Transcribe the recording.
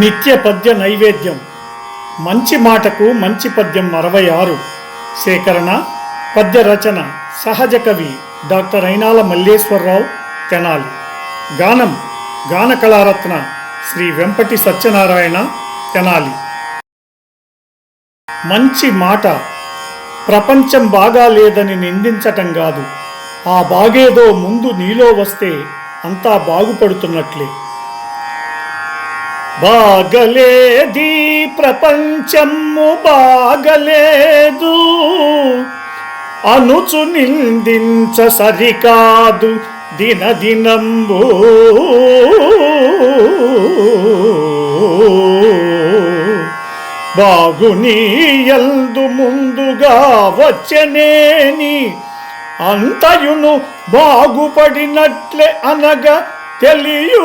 నిత్య పద్య నైవేద్యం. మంచి మాటకు మంచి పద్యం అరవై ఆరు. సేకరణ పద్య రచన సహజ కవి డాక్టర్ అయినాల మల్లేశ్వరరావు తెనాలి. గానం గాన కళారత్న శ్రీ వెంపటి సత్యనారాయణ తెనాలి. మంచి మాట ప్రపంచం బాగా లేదని నిందించటం కాదు. ఆ బాగేదో ముందు నీలో వస్తే అంతా బాగుపడుతున్నట్లే. బాగలేది ప్రపంచము బాగలేదు. అనుచు నిందించ సరికాదు దినదినంబు. బాగునీయందు ముందుగా వచ్చనేని అంతయును బాగుపడినట్లే అనగా తెలియూ.